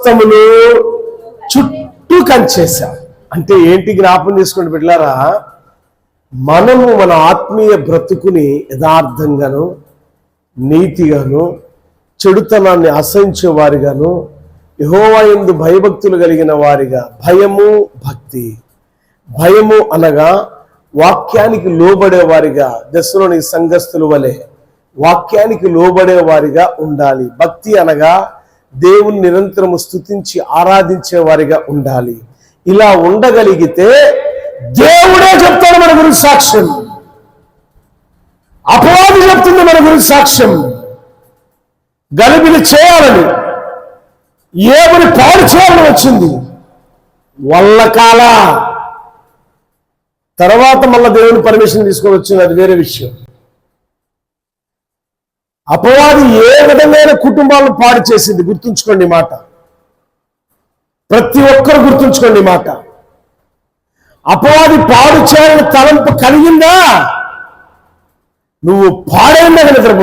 సమస్తమును చుట్టూ కంచేశాం. అంటే ఏంటి జ్ఞాపం చేసుకోండి బిడ్డారా మనము మన ఆత్మీయ బ్రతుకుని యథార్థంగాను నీతిగాను చెడుతనాన్ని అసహించే వారిగాను యహోవాయందు భయభక్తులు కలిగిన వారిగా భయము భక్తి. భయము అనగా వాక్యానికి లోబడే వారిగా దశలోని సంఘస్థులు వలె వాక్యానికి లోబడే వారిగా ఉండాలి. భక్తి అనగా దేవుని నిరంతరము స్తుతించి ఆరాధించే వారిగా ఉండాలి. ఇలా ఉండగలిగితే దేవుడే చెప్తాడు మన గురించి సాక్ష్యం. అపవాది చెప్తుంది మన గురించి సాక్ష్యం. గలిబిలి చేయాలని. ఏమని పాడు చేయాలని వచ్చింది. వల్లకాల తర్వాత మళ్ళా దేవుని పర్మిషన్ తీసుకొని వచ్చింది అది వేరే విషయం. అపవాది ఏ విధమైన కుటుంబాలను పాడు చేసింది? గుర్తుంచుకోండి మాట. ప్రతి ఒక్కరు గుర్తుంచుకోండి మాట. అపవాది పాడు చేయాలని తలంపు కలిగిందా? నువ్వు పాడైందా నిద్రపో